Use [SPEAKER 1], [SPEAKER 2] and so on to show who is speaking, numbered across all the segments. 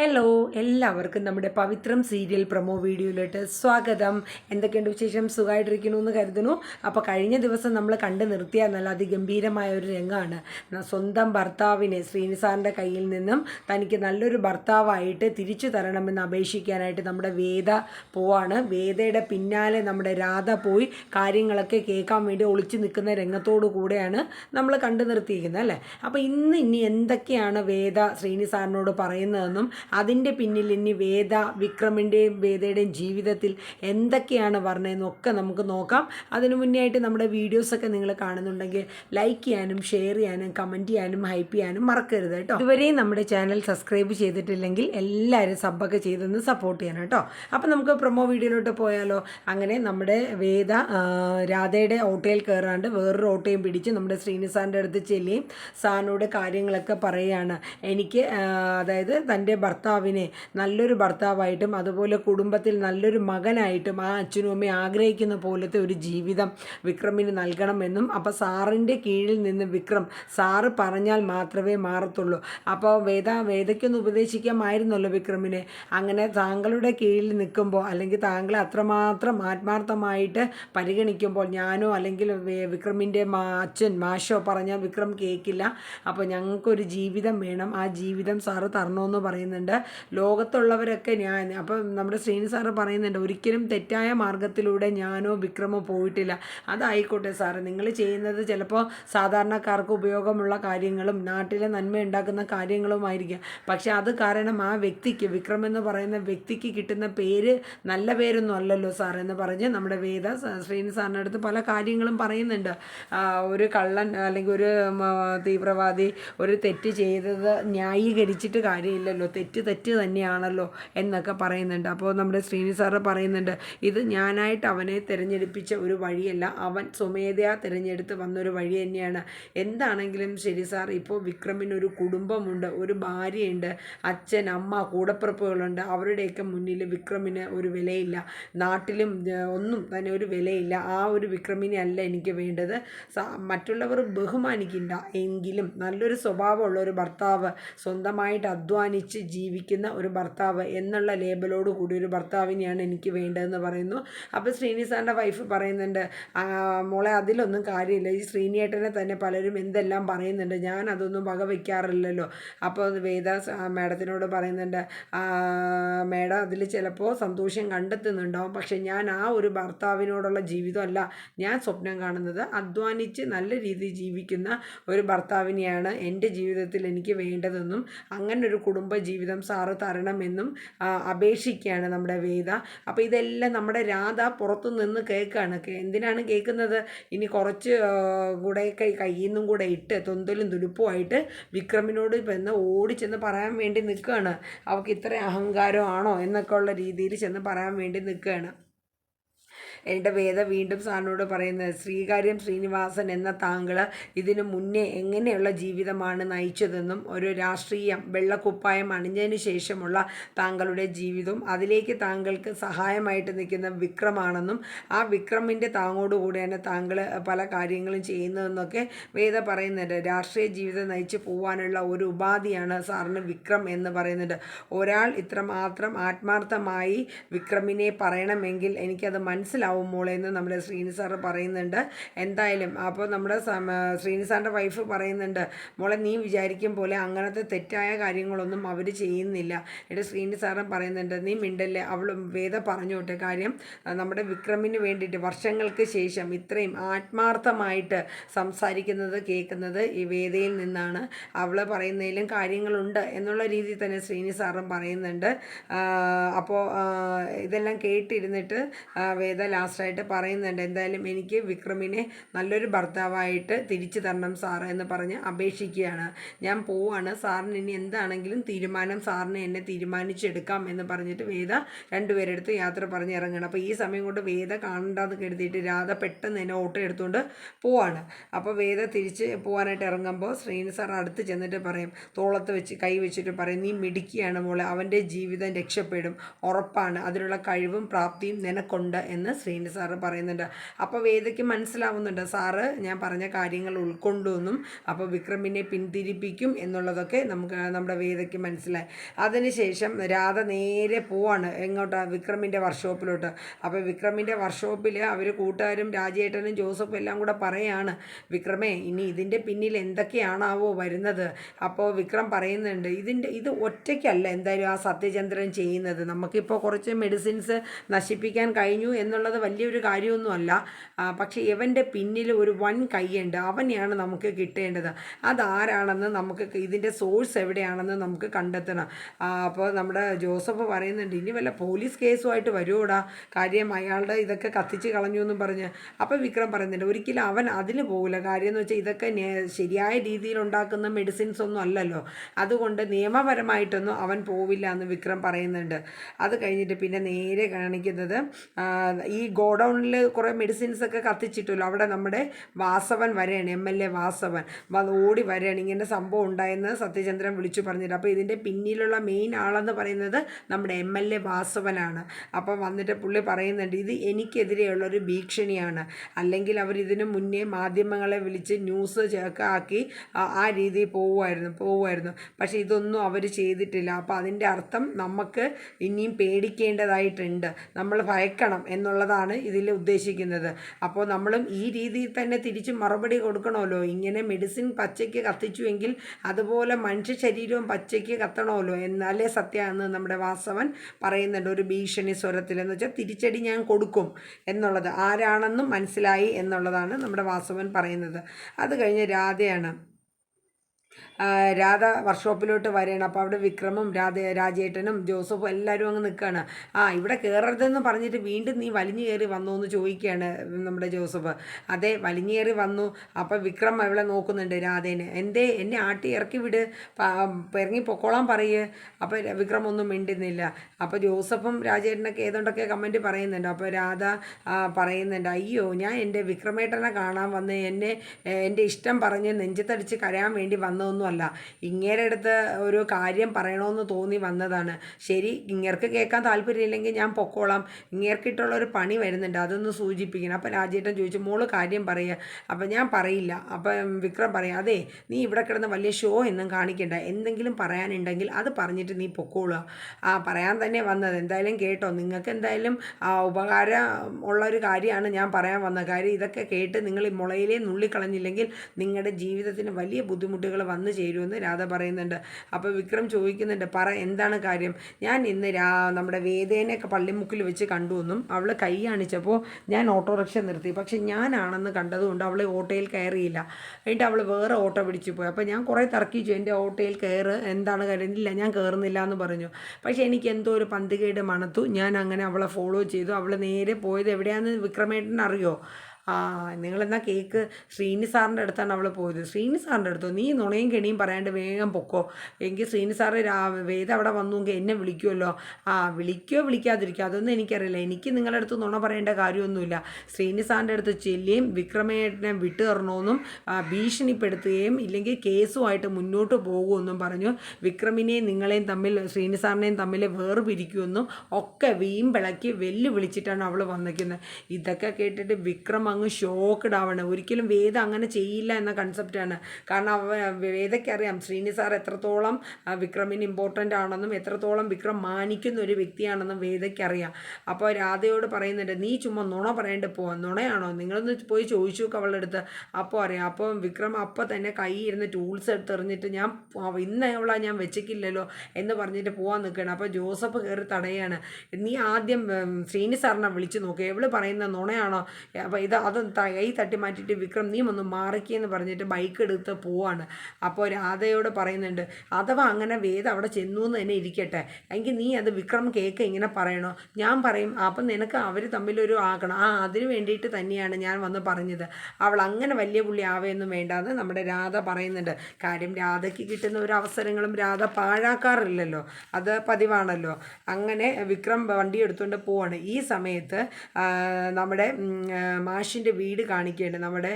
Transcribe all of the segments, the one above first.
[SPEAKER 1] Hello എല്ലാവർക്കും നമ്മുടെ പവിത്രം serial promo വീഡിയോയിലോട്ട് സ്വാഗതം. എന്തൊക്കെയുണ്ട് വിശേഷം? സുഖമായിട്ടിരിക്കുന്നു എന്ന് കരുതുന്നു. അപ്പോൾ കഴിഞ്ഞ ദിവസം നമ്മൾ കണ്ടു നിർത്തിയ നല്ല അതിഗംഭീരമായ ഒരു രംഗമാണ് സ്വന്തം ഭർത്താവിനെ ശ്രീനിസാറിന്റെ കയ്യിൽ നിന്നും തനിക്ക് നല്ലൊരു ഭർത്താവായിട്ട് തിരിച്ചു തരണമെന്ന് അപേക്ഷിക്കാനായിട്ട് നമ്മുടെ വേദ പോവാണ്. വേദയുടെ പിന്നാലെ നമ്മുടെ രാധ പോയി കാര്യങ്ങളൊക്കെ കേൾക്കാൻ വേണ്ടി ഒളിച്ചു നിൽക്കുന്ന രംഗത്തോടു കൂടെയാണ് നമ്മൾ കണ്ടു നിർത്തിയിരിക്കുന്നത് അല്ലേ? അപ്പോൾ ഇന്ന് ഇനി എന്തൊക്കെയാണ് വേദ ശ്രീനിസാറിനോട് പറയുന്നതെന്നും അതിന്റെ പിന്നിൽ ഇനി വേദ വിക്രമിന്റെയും വേദയുടെയും ജീവിതത്തിൽ എന്തൊക്കെയാണ് പറഞ്ഞതെന്നൊക്കെ നമുക്ക് നോക്കാം. അതിനു മുന്നേ ആയിട്ട് നമ്മുടെ വീഡിയോസൊക്കെ നിങ്ങൾ കാണുന്നുണ്ടെങ്കിൽ ലൈക്ക് ചെയ്യാനും ഷെയർ ചെയ്യാനും കമന്റ് ചെയ്യാനും ഹൈപ്പ് ചെയ്യാനും മറക്കരുത് കേട്ടോ. ഇതുവരെയും നമ്മുടെ ചാനൽ സബ്സ്ക്രൈബ് ചെയ്തിട്ടില്ലെങ്കിൽ എല്ലാവരും സബ്ബൊക്കെ ചെയ്തൊന്ന് സപ്പോർട്ട് ചെയ്യണം കേട്ടോ. അപ്പം നമുക്ക് പ്രൊമോ വീഡിയോയിലോട്ട് പോയാലോ? അങ്ങനെ നമ്മുടെ വേദ രാധയുടെ ഓട്ടോയിൽ കയറാണ്ട് വേറൊരു ഓട്ടോയും പിടിച്ച് നമ്മുടെ ശ്രീനിസാറിന്റെ അടുത്ത് ചെല്ലുകയും സാറിനോട് കാര്യങ്ങളൊക്കെ പറയുകയാണ്. എനിക്ക് അതായത് തന്റെ ഭർത്താവിനെ നല്ലൊരു ഭർത്താവായിട്ടും അതുപോലെ കുടുംബത്തിൽ നല്ലൊരു മകനായിട്ടും ആ അച്ഛനും അമ്മയും ആഗ്രഹിക്കുന്ന പോലത്തെ ഒരു ജീവിതം വിക്രമിന് നൽകണമെന്നും അപ്പോൾ സാറിന്റെ കീഴിൽ നിന്ന് വിക്രം സാറ് പറഞ്ഞാൽ മാത്രമേ മാറത്തുള്ളൂ. അപ്പോൾ വേദ വേദയ്ക്കൊന്ന് ഉപദേശിക്കാമായിരുന്നല്ലോ വിക്രമിനെ? അങ്ങനെ താങ്കളുടെ കീഴിൽ നിൽക്കുമ്പോൾ അല്ലെങ്കിൽ താങ്കളെ അത്രമാത്രം ആത്മാർത്ഥമായിട്ട് പരിഗണിക്കുമ്പോൾ ഞാനോ അല്ലെങ്കിൽ വിക്രമിന്റെ മാ അച്ഛൻ മാഷോ പറഞ്ഞാൽ വിക്രം കേൾക്കില്ല അപ്പോൾ ഞങ്ങൾക്കൊരു ജീവിതം വേണം. ആ ജീവിതം സാറ് തരണമെന്ന് പറയുന്നുണ്ട്. ലോകത്തുള്ളവരൊക്കെ ഞാൻ അപ്പോൾ നമ്മുടെ ശ്രീനി സാറ് പറയുന്നുണ്ട് ഒരിക്കലും തെറ്റായ മാർഗത്തിലൂടെ ഞാനോ വിക്രമോ പോയിട്ടില്ല. അതായിക്കോട്ടെ സാറ് നിങ്ങൾ ചെയ്യുന്നത് ചിലപ്പോൾ സാധാരണക്കാർക്ക് ഉപയോഗമുള്ള കാര്യങ്ങളും നാട്ടിലെ നന്മ ഉണ്ടാക്കുന്ന കാര്യങ്ങളുമായിരിക്കും. പക്ഷെ അത് കാരണം ആ വ്യക്തിക്ക് വിക്രം എന്ന് പറയുന്ന വ്യക്തിക്ക് കിട്ടുന്ന പേര് നല്ല പേരൊന്നും അല്ലല്ലോ സാർ എന്ന് പറഞ്ഞ് നമ്മുടെ വേദ ശ്രീനി സാറിന്റെ അടുത്ത് പല കാര്യങ്ങളും പറയുന്നുണ്ട്. ഒരു കള്ളൻ അല്ലെങ്കിൽ ഒരു തീവ്രവാദി ഒരു തെറ്റ് ചെയ്തത് ന്യായീകരിച്ചിട്ട് കാര്യമില്ലല്ലോ തെറ്റ് തെറ്റ് തെറ്റ് തന്നെയാണല്ലോ എന്നൊക്കെ പറയുന്നുണ്ട്. അപ്പോൾ നമ്മുടെ ശ്രീനി സാറ് പറയുന്നുണ്ട് ഇത് ഞാനായിട്ട് അവനെ തിരഞ്ഞെടുപ്പിച്ച ഒരു വഴിയല്ല. അവൻ സ്വമേധയാ തിരഞ്ഞെടുത്ത് വന്നൊരു വഴി തന്നെയാണ്. എന്താണെങ്കിലും ശരി സാർ ഇപ്പോൾ വിക്രമിന് ഒരു കുടുംബമുണ്ട് ഒരു ഭാര്യയുണ്ട് അച്ഛൻ അമ്മ കൂടപ്പിറപ്പുകളുണ്ട്. അവരുടെയൊക്കെ മുന്നിൽ വിക്രമിന് ഒരു വിലയില്ല. നാട്ടിലും ഒന്നും തന്നെ ഒരു വിലയില്ല. ആ ഒരു വിക്രമിനെ അല്ല എനിക്ക് വേണ്ടത്. മറ്റുള്ളവർ ബഹുമാനിക്കില്ല. എങ്കിലും നല്ലൊരു സ്വഭാവമുള്ള ഒരു ഭർത്താവ് സ്വന്തമായിട്ട് അധ്വാനിച്ച് ജീവിക്കുന്ന ഒരു ഭർത്താവ് എന്നുള്ള ലേബലോട് കൂടി ഒരു ഭർത്താവിനെയാണ് എനിക്ക് വേണ്ടതെന്ന് പറയുന്നു. അപ്പോൾ ശ്രീനി സാറിന്റെ വൈഫ് പറയുന്നുണ്ട് "ആ, മോളെ അതിലൊന്നും കാര്യമില്ല. ഈ ശ്രീനിയേട്ടനെ തന്നെ പലരും എന്തെല്ലാം പറയുന്നുണ്ട്. ഞാൻ അതൊന്നും വക വയ്ക്കാറില്ലല്ലോ അപ്പോൾ വേദ മാഡത്തിനോട് പറയുന്നുണ്ട് "ആ, മാഡം അതിൽ ചിലപ്പോൾ സന്തോഷം കണ്ടെത്തുന്നുണ്ടാവും. പക്ഷെ ഞാൻ ആ ഒരു ഭർത്താവിനോടുള്ള ജീവിതമല്ല ഞാൻ സ്വപ്നം കാണുന്നത്. അധ്വാനിച്ച് നല്ല രീതിയിൽ ജീവിക്കുന്ന ഒരു ഭർത്താവിനെയാണ് എന്റെ ജീവിതത്തിൽ എനിക്ക് വേണ്ടതെന്നും അങ്ങനെ ഒരു കുടുംബ ജീവിതം സാറ് തരണമെന്നും അപേക്ഷിക്കുകയാണ് നമ്മുടെ വേദ. അപ്പോൾ ഇതെല്ലാം നമ്മുടെ രാധ പുറത്തു നിന്ന് കേൾക്കുകയാണ് എന്തിനാണ് കേൾക്കുന്നത്? ഇനി കുറച്ച് കൂടെ കൈ കയ്യിൽ നിന്നും കൂടെ ഇട്ട് തൊന്തലും തുലുപ്പുമായിട്ട് വിക്രമിനോട് ചെന്ന് ഓടി ചെന്ന് പറയാൻ വേണ്ടി നിൽക്കുകയാണ്. അവൾക്ക് ഇത്ര അഹങ്കാരമാണോ എന്നൊക്കെ ഉള്ള രീതിയിൽ ചെന്ന് പറയാൻ വേണ്ടി നിൽക്കുകയാണ്. എന്റെ വേദ വീണ്ടും സാറിനോട് പറയുന്നത് ശ്രീകാര്യം ശ്രീനിവാസൻ എന്ന താങ്കൾ ഇതിനു മുന്നേ എങ്ങനെയുള്ള ജീവിതമാണ് നയിച്ചതെന്നും ഒരു രാഷ്ട്രീയം വെള്ളക്കുപ്പായം അണിഞ്ഞതിന് ശേഷമുള്ള താങ്കളുടെ ജീവിതവും അതിലേക്ക് താങ്കൾക്ക് സഹായമായിട്ട് നിൽക്കുന്ന വിക്രമാണെന്നും ആ വിക്രമിന്റെ താങ്ങോടുകൂടിയാണ് താങ്കൾ പല കാര്യങ്ങളും ചെയ്യുന്നതെന്നൊക്കെ വേദ പറയുന്നുണ്ട്. രാഷ്ട്രീയ ജീവിതം നയിച്ച് പോകാനുള്ള ഒരു ഉപാധിയാണ് സാറിന് വിക്രം എന്ന് പറയുന്നുണ്ട് ഒരാൾ ഇത്രമാത്രം ആത്മാർത്ഥമായി വിക്രമിനെ പറയണമെങ്കിൽ എനിക്കത് മനസ്സിലാവും. മോളെ എന്ന് നമ്മുടെ ശ്രീനി സാറ് പറയുന്നുണ്ട്. എന്തായാലും അപ്പോൾ നമ്മുടെ ശ്രീനി സാറിന്റെ വൈഫ് പറയുന്നുണ്ട് മോളെ നീ വിചാരിക്കും പോലെ അങ്ങനത്തെ തെറ്റായ കാര്യങ്ങളൊന്നും അവർ ചെയ്യുന്നില്ല. എന്റെ ശ്രീനി സാറും പറയുന്നുണ്ട് നീ മിണ്ടല്ലേ? അവൾ വേദ പറഞ്ഞോട്ടെ കാര്യം നമ്മുടെ വിക്രമിന് വേണ്ടിയിട്ട് വർഷങ്ങൾക്ക് ശേഷം ഇത്രയും ആത്മാർത്ഥമായിട്ട് സംസാരിക്കുന്നത് കേൾക്കുന്നത് ഈ വേദയിൽ നിന്നാണ്. അവൾ പറയുന്നതിലും കാര്യങ്ങളുണ്ട് എന്നുള്ള രീതിയിൽ തന്നെ ശ്രീനി സാറും പറയുന്നുണ്ട്. അപ്പോൾ ഇതെല്ലാം കേട്ടിരുന്നിട്ട് വേദ ലാസ്റ്റായിട്ട് പറയുന്നുണ്ട്. എന്തായാലും എനിക്ക് വിക്രമിനെ നല്ലൊരു ഭർത്താവായിട്ട് തിരിച്ചു തരണം സാർ എന്ന് പറഞ്ഞ് അപേക്ഷിക്കുകയാണ്. ഞാൻ പോവാണ്. സാറിന് ഇനി എന്താണെങ്കിലും തീരുമാനം സാറിന് എന്നെ തീരുമാനിച്ചെടുക്കാം എന്ന് പറഞ്ഞിട്ട് വേദ രണ്ടുപേരെടുത്ത് യാത്ര പറഞ്ഞ് ഇറങ്ങണം അപ്പോൾ ഈ സമയം കൊണ്ട് വേദ കാണണ്ടെന്ന് കരുതിയിട്ട് രാധ പെട്ടെന്ന് തന്നെ ഓട്ടോ എടുത്തുകൊണ്ട് പോവാണ്. അപ്പോൾ വേദ തിരിച്ച് പോകാനായിട്ട് ഇറങ്ങുമ്പോൾ ശ്രീനി സാർ അടുത്ത് ചെന്നിട്ട് പറയും തോളത്ത് വെച്ച് കൈ വെച്ചിട്ട് പറയും നീ മിടുക്കിയാണ് മോളെ. അവന്റെ ജീവിതം രക്ഷപ്പെടും. ഉറപ്പാണ്. അതിനുള്ള കഴിവും പ്രാപ്തിയും നിനക്കുണ്ട് എന്ന് ശ്രീ ശ്രീനി സാറ് പറയുന്നുണ്ട്. അപ്പോൾ വേദയ്ക്ക് മനസ്സിലാവുന്നുണ്ട്. സാറ് ഞാൻ പറഞ്ഞ കാര്യങ്ങൾ ഉൾക്കൊണ്ടുവെന്നും അപ്പോൾ വിക്രമിനെ പിന്തിരിപ്പിക്കും എന്നുള്ളതൊക്കെ നമുക്ക് നമ്മുടെ വേദയ്ക്ക് മനസ്സിലായി. അതിനുശേഷം രാധ നേരെ പോവാണ് എങ്ങോട്ടാണ് വിക്രമിന്റെ വർക്ക്ഷോപ്പിലോട്ട്. അപ്പോൾ വിക്രമിന്റെ വർക്ക്ഷോപ്പിൽ അവർ കൂട്ടുകാരും രാജേട്ടനും ജോസഫും എല്ലാം കൂടെ പറയാണ് വിക്രമേ ഇനി ഇതിന്റെ പിന്നിൽ എന്തൊക്കെയാണാവോ വരുന്നത്? അപ്പോൾ വിക്രം പറയുന്നുണ്ട് ഇതിന്റെ ഇത് ഒറ്റയ്ക്കല്ല എന്തായാലും ആ സത്യചന്ദ്രൻ ചെയ്യുന്നത്. നമുക്കിപ്പോൾ കുറച്ച് മെഡിസിൻസ് നശിപ്പിക്കാൻ കഴിഞ്ഞു എന്നുള്ളത് വലിയൊരു കാര്യമൊന്നുമല്ല. പക്ഷെ ഇവന്റെ പിന്നിൽ ഒരു വൻ കൈയുണ്ട്. അവനെയാണ് നമുക്ക് കിട്ടേണ്ടത്. അതാരാണെന്ന് നമുക്ക് ഇതിന്റെ സോഴ്സ് എവിടെയാണെന്ന് നമുക്ക് കണ്ടെത്തണം. അപ്പോൾ നമ്മുടെ ജോസഫ് പറയുന്നുണ്ട് ഇനി വല്ല പോലീസ് കേസുമായിട്ട് വരുമോടാ കാര്യം അയാളുടെ ഇതൊക്കെ കത്തിച്ച് കളഞ്ഞു എന്നും പറഞ്ഞ്. അപ്പോൾ വിക്രം പറയുന്നുണ്ട് ഒരിക്കലും അവൻ അതിന് പോകില്ല. കാര്യം എന്ന് വെച്ചാൽ ഇതൊക്കെ ശരിയായ രീതിയിൽ ഉണ്ടാക്കുന്ന മെഡിസിൻസ് ഒന്നും അല്ലല്ലോ. അതുകൊണ്ട് നിയമപരമായിട്ടൊന്നും അവൻ പോവില്ല എന്ന് വിക്രം പറയുന്നുണ്ട്. അത് കഴിഞ്ഞിട്ട് പിന്നെ നേരെ കാണിക്കുന്നത് ഈ ഗോഡൗണിൽ കുറേ മെഡിസിൻസ് ഒക്കെ കത്തിച്ചിട്ടല്ലോ. അവിടെ നമ്മുടെ വാസവൻ വരെയാണ് എം എൽ എ വാസവൻ. ഓടി വരെയാണ് ഇങ്ങനെ സംഭവം ഉണ്ടായെന്ന് സത്യചന്ദ്രൻ വിളിച്ചു പറഞ്ഞിട്ട്. അപ്പോൾ ഇതിന്റെ പിന്നിലുള്ള മെയിൻ ആളെന്ന് പറയുന്നത് നമ്മുടെ എം എൽ എ വാസവനാണ്. അപ്പം വന്നിട്ട് പുള്ളി പറയുന്നുണ്ട് ഇത് എനിക്കെതിരെയുള്ളൊരു ഭീഷണിയാണ്. അല്ലെങ്കിൽ അവർ ഇതിനു മുന്നേ മാധ്യമങ്ങളെ വിളിച്ച് ന്യൂസ് ചേക്കാക്കി ആ- രീതിയിൽ പോവുമായിരുന്നു പോവുമായിരുന്നു. പക്ഷേ ഇതൊന്നും അവർ ചെയ്തിട്ടില്ല. അപ്പോൾ അതിന്റെ അർത്ഥം നമുക്ക് ഇനിയും പേടിക്കേണ്ടതായിട്ടുണ്ട്. നമ്മൾ ഭയക്കണം എന്നുള്ളതാണ് ഇതിൽ ഉദ്ദേശിക്കുന്നത്. അപ്പോൾ നമ്മളും ഈ രീതിയിൽ തന്നെ തിരിച്ച് മറുപടി കൊടുക്കണമല്ലോ. ഇങ്ങനെ മെഡിസിൻ പച്ചയ്ക്ക് കത്തിച്ചുവെങ്കിൽ അതുപോലെ മനുഷ്യ ശരീരവും പച്ചയ്ക്ക് കത്തണമല്ലോ എന്നാലേ സത്യമെന്ന് നമ്മുടെ വാസവൻ പറയുന്നുണ്ട്. ഒരു ഭീഷണി സ്വരത്തിൽ എന്ന് വെച്ചാൽ തിരിച്ചടി ഞാൻ കൊടുക്കും എന്നുള്ളത്. ആരാണെന്നും മനസ്സിലായി എന്നുള്ളതാണ് നമ്മുടെ വാസവൻ പറയുന്നത്. അത് കഴിഞ്ഞ് രാധയാണ്. രാധ വർക്ക്ഷോപ്പിലോട്ട് വരികയാണ്. അപ്പോൾ അവിടെ വിക്രമും രാധ രാജേട്ടനും ജോസഫും എല്ലാവരും അങ്ങ് നിൽക്കുകയാണ്. ആ ഇവിടെ കയറരുതെന്ന് പറഞ്ഞിട്ട് വീണ്ടും നീ വലിഞ്ഞു കയറി വന്നു എന്ന് ചോദിക്കുകയാണ് നമ്മുടെ ജോസഫ്. അതെ വലിഞ്ഞു കയറി വന്നു. അപ്പോൾ വിക്രം അവളെ നോക്കുന്നുണ്ട് രാധേനെ. എന്തേ എന്നെ ആട്ടി ഇറക്കി വിട്. ഇറങ്ങി പൊക്കോളാൻ പറയേ. അപ്പോൾ വിക്രം ഒന്നും മിണ്ടുന്നില്ല. അപ്പോൾ ജോസഫും രാജേട്ടനൊക്കെ ഏതുകൊണ്ടൊക്കെ കമന്റ് പറയുന്നുണ്ട്. അപ്പോൾ രാധ പറയുന്നുണ്ട് അയ്യോ ഞാൻ എന്റെ വിക്രമേട്ടനെ കാണാൻ വന്ന് എന്നെ എന്റെ ഇഷ്ടം പറഞ്ഞ് നെഞ്ചത്തടിച്ച് കരയാൻ വേണ്ടി വന്നതൊന്നുമല്ല ഇങ്ങേരെ അടുത്ത് ഒരു കാര്യം പറയണമെന്ന് തോന്നി വന്നതാണ്. ശരി ഇങ്ങേർക്ക് കേൾക്കാൻ താല്പര്യമില്ലെങ്കിൽ ഞാൻ പൊക്കോളാം. ഇങ്ങേർക്കിട്ടുള്ള ഒരു പണി വരുന്നുണ്ട് അതൊന്ന് സൂചിപ്പിക്കണം. അപ്പോൾ രാജേട്ടൻ ചോദിച്ചു മോൾ കാര്യം പറയുക അപ്പം ഞാൻ പറയില്ല. അപ്പം വിക്രം പറയാം അതെ നീ ഇവിടെ കിടന്ന് വലിയ ഷോ എന്നും കാണിക്കണ്ട. എന്തെങ്കിലും പറയാനുണ്ടെങ്കിൽ അത് പറഞ്ഞിട്ട് നീ പൊക്കോളുക. ആ പറയാൻ തന്നെ വന്നത്. എന്തായാലും കേട്ടോ നിങ്ങൾക്ക് എന്തായാലും ഉപകാരം ഉള്ള ഒരു കാര്യമാണ് ഞാൻ പറയാൻ വന്നത്. കാര്യം ഇതൊക്കെ കേട്ട് നിങ്ങൾ മുളയിലേ നുള്ളിക്കളഞ്ഞില്ലെങ്കിൽ നിങ്ങളുടെ ജീവിതത്തിന് വലിയ ബുദ്ധിമുട്ടുകൾ വന്നു ചേരുമെന്ന് രാധ പറയുന്നുണ്ട്. അപ്പോൾ വിക്രം ചോദിക്കുന്നുണ്ട് പറ എന്താണ് കാര്യം? ഞാൻ ഇന്ന് രാ നമ്മുടെ വേദേനെയൊക്കെ പള്ളിമുക്കിൽ വെച്ച് കണ്ടു എന്നും അവൾ കൈ കാണിച്ചപ്പോൾ ഞാൻ ഓട്ടോറിക്ഷ നിർത്തി. പക്ഷെ ഞാനാണെന്ന് കണ്ടതുകൊണ്ട് അവൾ ഓട്ടോയിൽ കയറിയില്ല. എന്നിട്ട് അവൾ വേറെ ഓട്ടോ പിടിച്ചു പോയി. അപ്പോൾ ഞാൻ കുറേ തർക്കിച്ചു എന്റെ ഓട്ടോയിൽ കയറ് എന്താണ് കാര്യം? ഇല്ല ഞാൻ കയറുന്നില്ല എന്ന് പറഞ്ഞു. പക്ഷേ എനിക്ക് എന്തോ ഒരു പന്തികേട് മണത്തു. ഞാൻ അങ്ങനെ അവളെ ഫോളോ ചെയ്തു. അവൾ നേരെ പോയത് എവിടെയാണെന്ന് വിക്രമേട്ടൻ അറിയോ ആ നിങ്ങളെന്നാ കേക്ക് ശ്രീനി സാറിന്റെ അടുത്താണ് അവൾ പോയത്. ശ്രീനി സാറിന്റെ അടുത്തോ? നീ നുണയും കെണിയും പറയാണ്ട് വേഗം പൊക്കോ. എങ്കിൽ ശ്രീനി സാറ് വേദ അവിടെ വന്നുവെങ്കിൽ എന്നെ വിളിക്കുമല്ലോ ആ വിളിക്കുകയോ വിളിക്കാതിരിക്കുക അതൊന്നും എനിക്കറിയില്ല. എനിക്ക് നിങ്ങളുടെ അടുത്ത് നുണ പറയേണ്ട കാര്യമൊന്നുമില്ല. ശ്രീനി സാറിന്റെ അടുത്ത് ചെല്ലുകയും വിക്രമേട്ടനെ വിട്ടു തരണമെന്നും ആ, ഭീഷണിപ്പെടുത്തുകയും ഇല്ലെങ്കിൽ കേസുമായിട്ട് മുന്നോട്ട് പോകുമെന്നും പറഞ്ഞു വിക്രമിനെയും നിങ്ങളെയും തമ്മിൽ ശ്രീനി സാറിനെയും തമ്മിൽ വേർപിരിക്കുമെന്നും ഒക്കെ വീമ്പിളക്കി വെല്ലുവിളിച്ചിട്ടാണ് അവൾ വന്നിരിക്കുന്നത്. ഇതൊക്കെ കേട്ടിട്ട് വിക്രം അങ്ങ് ഷോക്ക്ഡ് ആവണം. ഒരിക്കലും വേദ അങ്ങനെ ചെയ്യില്ല എന്ന കൺസെപ്റ്റാണ് കാരണം അവ വേദയ്ക്കറിയാം ശ്രീനി സാർ എത്രത്തോളം വിക്രമിന് ഇമ്പോർട്ടന്റ് ആണെന്നും എത്രത്തോളം വിക്രം മാനിക്കുന്ന ഒരു വ്യക്തിയാണെന്നും വേദയ്ക്കറിയാം. അപ്പോൾ രാധയോട് പറയുന്നുണ്ട് നീ ചുമ്മാ നുണ പറയേണ്ട പോവാം നുണയാണോ? നിങ്ങളൊന്ന് പോയി ചോദിച്ചു നോക്ക് അവളുടെ അടുത്ത്. അപ്പോൾ അറിയാം അപ്പോൾ വിക്രം അപ്പോൾ തന്നെ കൈ ഇരുന്ന് ടൂൾസ് എടുത്തെറിഞ്ഞിട്ട് ഞാൻ ഇന്ന് അവളാ ഞാൻ വെച്ചിക്കില്ലല്ലോ എന്ന് പറഞ്ഞിട്ട് പോകാൻ നിൽക്കുകയാണ് അപ്പോൾ ജോസഫ് കയറി തടയാണ്. നീ ആദ്യം ശ്രീനി സാറിനെ വിളിച്ച് നോക്കുക എവൾ പറയുന്ന നുണയാണോ? അപ്പോൾ ഇത് അത് കൈ തട്ടി മാറ്റിയിട്ട് വിക്രം നീ ഒന്ന് മാറിക്കെന്ന് പറഞ്ഞിട്ട് ബൈക്ക് എടുത്ത് പോവാണ്. അപ്പോൾ രാധയോട് പറയുന്നുണ്ട് അഥവാ അങ്ങനെ വേദ അവിടെ ചെന്നു എന്ന് തന്നെ ഇരിക്കട്ടെ. എങ്കിൽ നീ അത് വിക്രം കേക്ക് ഇങ്ങനെ പറയണോ? ഞാൻ പറയും അപ്പം നിനക്ക് അവർ തമ്മിലൊരു ആക്കണം ആ അതിന് വേണ്ടിയിട്ട് തന്നെയാണ് ഞാൻ വന്ന് പറഞ്ഞത്. അവൾ അങ്ങനെ വലിയ പുള്ളി ആവേയൊന്നും വേണ്ടാന്ന് നമ്മുടെ രാധ പറയുന്നുണ്ട്. കാര്യം രാധയ്ക്ക് കിട്ടുന്ന ഒരു അവസരങ്ങളും രാധ പാഴാക്കാറില്ലല്ലോ. അത് പതിവാണല്ലോ. അങ്ങനെ വിക്രം വണ്ടി എടുത്തുകൊണ്ട് പോവാണ്. ഈ സമയത്ത് നമ്മുടെ മാഷ് മാഷിന്റെ വീട് കാണിക്കുകയാണ് നമ്മുടെ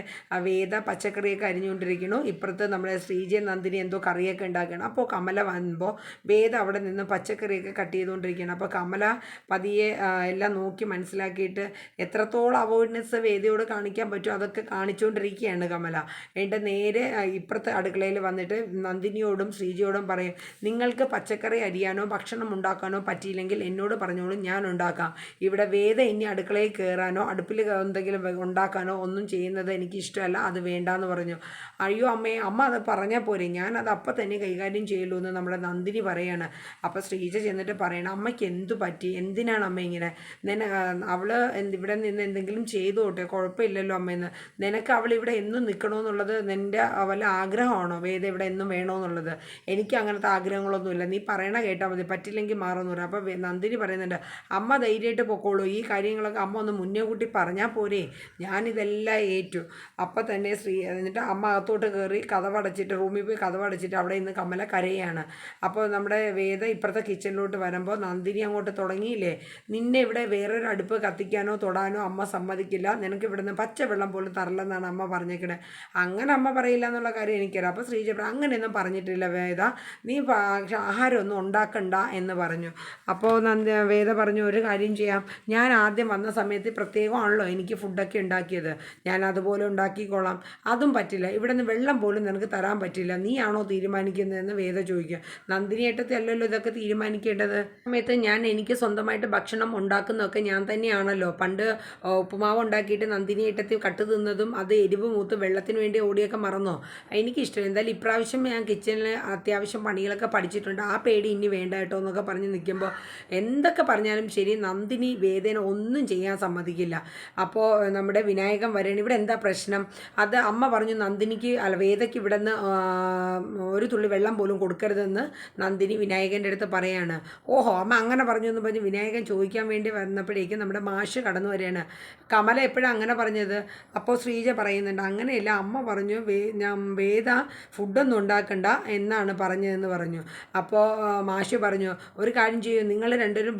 [SPEAKER 1] വേദ പച്ചക്കറിയൊക്കെ അരിഞ്ഞുകൊണ്ടിരിക്കുന്നു. ഇപ്പുറത്ത് നമ്മുടെ ശ്രീജയ നന്ദിനി എന്തോ കറിയൊക്കെ ഉണ്ടാക്കുകയാണ്. അപ്പോൾ കമല വന്നപ്പോൾ വേദ അവിടെ നിന്ന് പച്ചക്കറിയൊക്കെ കട്ട് ചെയ്തുകൊണ്ടിരിക്കുകയാണ്. അപ്പോൾ കമല പതിയെ എല്ലാം നോക്കി മനസ്സിലാക്കിയിട്ട് എത്രത്തോളം അവോയ്ഡ്നെസ് വേദയോട് കാണിക്കാൻ പറ്റുമോ അതൊക്കെ കാണിച്ചുകൊണ്ടിരിക്കുകയാണ് കമല. എന്റെ നേരെ ഇപ്പുറത്തെ അടുക്കളയിൽ വന്നിട്ട് നന്ദിനിയോടും ശ്രീജയോടും പറയും നിങ്ങൾക്ക് പച്ചക്കറി അരിയാനോ ഭക്ഷണം ഉണ്ടാക്കാനോ പറ്റിയില്ലെങ്കിൽ എന്നോട് പറഞ്ഞോളൂ ഞാൻ ഉണ്ടാക്കാം. ഇവിടെ വേദ ഇനി അടുക്കളയിൽ കയറാനോ അടുപ്പിൽ എന്തെങ്കിലും ഉണ്ടാക്കാനോ ഒന്നും ചെയ്യുന്നത് എനിക്ക് ഇഷ്ടമല്ല അത് വേണ്ടാന്ന് പറഞ്ഞു. അയ്യോ അമ്മേ അമ്മ അത് പറഞ്ഞാൽ പോരെ. ഞാൻ അത് അപ്പം തന്നെ കൈകാര്യം ചെയ്യുള്ളൂ എന്ന് നമ്മുടെ നന്ദിനി പറയാണ്. അപ്പോൾ ശ്രീജ ചെന്നിട്ട് പറയണം അമ്മയ്ക്ക് എന്തു പറ്റി? എന്തിനാണ് അമ്മ ഇങ്ങനെ? നിന അവൾ ഇവിടെ നിന്ന് എന്തെങ്കിലും ചെയ്തോട്ടെ? കുഴപ്പമില്ലല്ലോ അമ്മയെന്ന് നിനക്ക് അവൾ ഇവിടെ എന്നും നിൽക്കണമെന്നുള്ളത് നിന്റെ വല്ല ആഗ്രഹമാണോ? വേദ ഇവിടെ എന്നും വേണമെന്നുള്ളത് എനിക്ക് അങ്ങനത്തെ ആഗ്രഹങ്ങളൊന്നുമില്ല നീ പറയണ കേട്ടാൽ മതി. പറ്റില്ലെങ്കിൽ മാറുമെന്ന് പറയും അപ്പോൾ നന്ദിനി പറയുന്നുണ്ട് അമ്മ ധൈര്യമായിട്ട് പൊക്കോളൂ. ഈ കാര്യങ്ങളൊക്കെ അമ്മ ഒന്ന് മുന്നേ കൂട്ടി പറഞ്ഞാൽ പോരെ. ഞാനിതെല്ലാം ഏറ്റു. അപ്പം തന്നെ ശ്രീ എന്നിട്ട് അമ്മ അകത്തോട്ട് കയറി കഥവടച്ചിട്ട് റൂമിൽ പോയി കഥവടച്ചിട്ട് അവിടെ ഇന്ന് കമല കരയാണ്. അപ്പോൾ നമ്മുടെ വേദ ഇപ്പുറത്തെ കിച്ചണിലോട്ട് വരുമ്പോൾ നന്ദിനി അങ്ങോട്ട് തുടങ്ങിയില്ലേ? നിന്നെ ഇവിടെ വേറൊരു അടുപ്പ് കത്തിക്കാനോ തൊടാനോ അമ്മ സമ്മതിക്കില്ല. നിനക്ക് ഇവിടുന്ന് പച്ചവെള്ളം പോലും തരലെന്നാണ് അമ്മ പറഞ്ഞേക്കണേ. അങ്ങനെ അമ്മ പറയില്ല എന്നുള്ള കാര്യം എനിക്കറിയാം. അപ്പോൾ ശ്രീജ അങ്ങനെയൊന്നും പറഞ്ഞിട്ടില്ല വേദ. നീ ആഹാരമൊന്നും ഉണ്ടാക്കണ്ട എന്ന് പറഞ്ഞു. അപ്പോൾ നന്ദി വേദ പറഞ്ഞു ഒരു കാര്യം ചെയ്യാം. ഞാൻ ആദ്യം വന്ന സമയത്ത് പ്രത്യേകമാണല്ലോ എനിക്ക് ഫുഡൊക്കെ ഉണ്ടാക്കിയത്. ഞാൻ അതുപോലെ ഉണ്ടാക്കിക്കോളാം അതും പറ്റില്ല. ഇവിടെ നിന്ന് വെള്ളം പോലും നിനക്ക് തരാൻ പറ്റില്ല. നീയാണോ തീരുമാനിക്കുന്നതെന്ന് വേദ ചോദിക്കുക. നന്ദിനിയേട്ടത്തെ അല്ലല്ലോ ഇതൊക്കെ തീരുമാനിക്കേണ്ടത്? സമയത്ത് ഞാൻ എനിക്ക് സ്വന്തമായിട്ട് ഭക്ഷണം ഉണ്ടാക്കുന്നതൊക്കെ ഞാൻ തന്നെയാണല്ലോ. പണ്ട് ഉപ്പുമാവ് ഉണ്ടാക്കിയിട്ട് നന്ദിനിയേട്ടത്തിൽ കട്ട് തിന്നതും അത് എരിവ് മൂത്ത് വെള്ളത്തിന് വേണ്ടി ഓടിയൊക്കെ മറന്നോ? എനിക്കിഷ്ടം. എന്തായാലും ഇപ്രാവശ്യം ഞാൻ കിച്ചണിൽ അത്യാവശ്യം പണികളൊക്കെ പഠിച്ചിട്ടുണ്ട്. ആ പേടി ഇനി വേണ്ട കേട്ടോ എന്നൊക്കെ പറഞ്ഞ് നിൽക്കുമ്പോൾ എന്തൊക്കെ പറഞ്ഞാലും ശരി നന്ദിനി വേദന ഒന്നും ചെയ്യാൻ സമ്മതിക്കില്ല. അപ്പോൾ നമ്മുടെ വിനായകൻ വരണം ഇവിടെ എന്താ പ്രശ്നം? അത് അമ്മ പറഞ്ഞു നന്ദിനിക്ക് അല്ല വേദയ്ക്ക് ഇവിടെ നിന്ന് ഒരു തുള്ളി വെള്ളം പോലും കൊടുക്കരുതെന്ന് നന്ദിനി വിനായകന്റെ അടുത്ത് പറയാണ്. ഓഹോ അമ്മ അങ്ങനെ പറഞ്ഞു എന്ന് പറഞ്ഞ് വിനായകൻ ചോദിക്കാൻ വേണ്ടി വന്നപ്പോഴേക്കും നമ്മുടെ മാഷ് കടന്നു വരികയാണ്. കമല എപ്പോഴും അങ്ങനെ പറഞ്ഞത്? അപ്പോൾ ശ്രീജ പറയുന്നുണ്ട് അങ്ങനെയല്ല അമ്മ പറഞ്ഞു വേ ഞാൻ വേദ ഫുഡൊന്നും ഉണ്ടാക്കണ്ട എന്നാണ് പറഞ്ഞതെന്ന് പറഞ്ഞു. അപ്പോൾ മാഷ് പറഞ്ഞു ഒരു കാര്യം ചെയ്യൂ നിങ്ങൾ രണ്ടുപേരും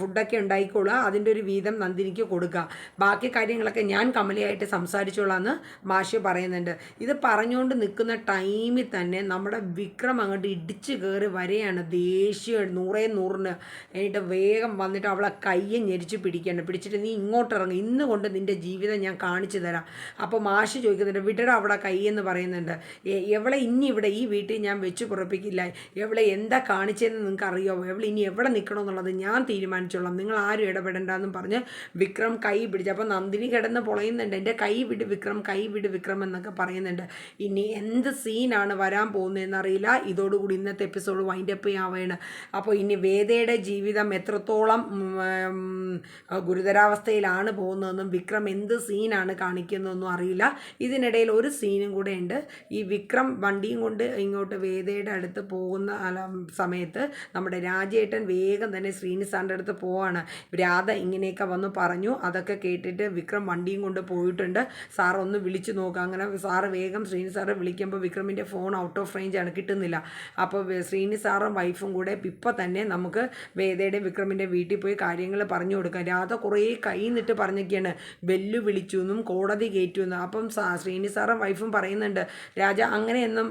[SPEAKER 1] ഫുഡൊക്കെ ഉണ്ടായിക്കോളുക അതിന്റെ ഒരു വീതം നന്ദിനിക്ക് കൊടുക്കുക ബാക്കി കാര്യങ്ങളൊക്കെ ഞാൻ കമലയായിട്ട് സംസാരിച്ചോളാന്ന് മാഷ് പറയുന്നുണ്ട്. ഇത് പറഞ്ഞുകൊണ്ട് നിൽക്കുന്ന ടൈമിൽ തന്നെ നമ്മുടെ വിക്രം അങ്ങോട്ട് ഇടിച്ച് കയറി വരെയാണ് ദേഷ്യം നൂറേ നൂറിന്. എന്നിട്ട് വേഗം വന്നിട്ട് അവളെ കയ്യെ ഞെരിച്ച് പിടിക്കുകയാണ് പിടിച്ചിട്ട് നീ ഇങ്ങോട്ട് ഇറങ്ങും. ഇന്ന് കൊണ്ട് നിന്റെ ജീവിതം ഞാൻ കാണിച്ചു തരാം. അപ്പോൾ മാഷ് ചോദിക്കുന്നുണ്ട് വിടട അവിടെ കൈയെന്ന് പറയുന്നുണ്ട്. എവളെ ഇനി ഇവിടെ ഈ വീട്ടിൽ ഞാൻ വെച്ച് പുറപ്പിക്കില്ല? എവളെ എന്താ കാണിച്ചതെന്ന് നിങ്ങൾക്ക് അറിയാമോ എവളെ ഇനി എവിടെ നിൽക്കണമെന്നുള്ളത് ഞാൻ തീരുമാനിച്ചോളാം. നിങ്ങൾ ആരും ഇടപെടണ്ടെന്നും പറഞ്ഞ് വിക്രം കൈ പിടിച്ചു അപ്പോൾ നന്ദിനി കിടന്ന് പൊളയുന്നുണ്ട്. എന്റെ കൈ വിട് വിക്രം കൈ വിട് വിക്രം എന്നൊക്കെ പറയുന്നുണ്ട്. ഇനി എന്ത് സീനാണ് വരാൻ പോകുന്നതെന്ന് അറിയില്ല ഇതോടുകൂടി ഇന്നത്തെ എപ്പിസോഡ് വൈൻഡ് അപ്പ് ചെയ്യാവുകയാണ് അപ്പോൾ ഇനി വേദയുടെ ജീവിതം എത്രത്തോളം ഗുരുതരാവസ്ഥയിലാണ് പോകുന്നതെന്നും വിക്രം എന്ത് സീനാണ് കാണിക്കുന്നതെന്നും അറിയില്ല. ഇതിനിടയിൽ ഒരു സീനും കൂടെ ഉണ്ട്. ഈ വിക്രം വണ്ടിയും കൊണ്ട് ഇങ്ങോട്ട് വേദയുടെ അടുത്ത് പോകുന്ന സമയത്ത് നമ്മുടെ രാജേട്ടൻ വേഗം തന്നെ ശ്രീനിസാറിന്റെ അടുത്ത് പോവാണ്. രാധ ഇങ്ങനെയൊക്കെ വന്ന് പറഞ്ഞു. അതൊക്കെ കേട്ടിട്ട് വിക്രം വണ്ടിയും കൊണ്ട് പോയിട്ടുണ്ട്. സാർ ഒന്ന് വിളിച്ചു നോക്കുക അങ്ങനെ സാറ് വേഗം ശ്രീനി സാറെ വിളിക്കുമ്പോൾ വിക്രമിന്റെ ഫോൺ ഔട്ട് ഓഫ് റേഞ്ചാണ് കിട്ടുന്നില്ല. അപ്പോൾ ശ്രീനി സാറും വൈഫും കൂടെ ഇപ്പം തന്നെ നമുക്ക് വേദയുടെ വിക്രമിന്റെ വീട്ടിൽ പോയി കാര്യങ്ങൾ പറഞ്ഞു കൊടുക്കാം. രാധ കുറേ കൈ നിട്ട് പറഞ്ഞൊക്കെയാണ് ബെല്ലു വിളിച്ചു എന്നും കോടതി കയറ്റു എന്നും അപ്പം ശ്രീനി സാറും വൈഫും പറയുന്നുണ്ട് രാജ അങ്ങനെയൊന്നും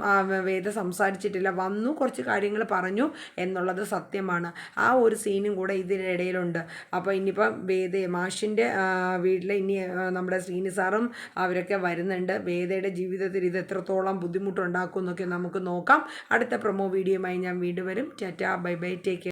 [SPEAKER 1] വേദ സംസാരിച്ചിട്ടില്ല. വന്നു കുറച്ച് കാര്യങ്ങൾ പറഞ്ഞു എന്നുള്ളത് സത്യമാണ്. ആ ഒരു സീനും കൂടെ ഇതിനിടയിലുണ്ട്. അപ്പോൾ ഇനിയിപ്പം വേദ മാഷിന്റെ വീട്ടിൽ ഇനി നമ്മുടെ ശ്രീനി സാറും അവരൊക്കെ വരുന്നുണ്ട്. വേദയുടെ ജീവിതത്തിൽ ഇത് എത്രത്തോളം ബുദ്ധിമുട്ടുണ്ടാക്കും എന്നൊക്കെ നമുക്ക് നോക്കാം. അടുത്ത പ്രൊമോ വീഡിയോയുമായി ഞാൻ വീണ്ടും വരും. Tata bye bye take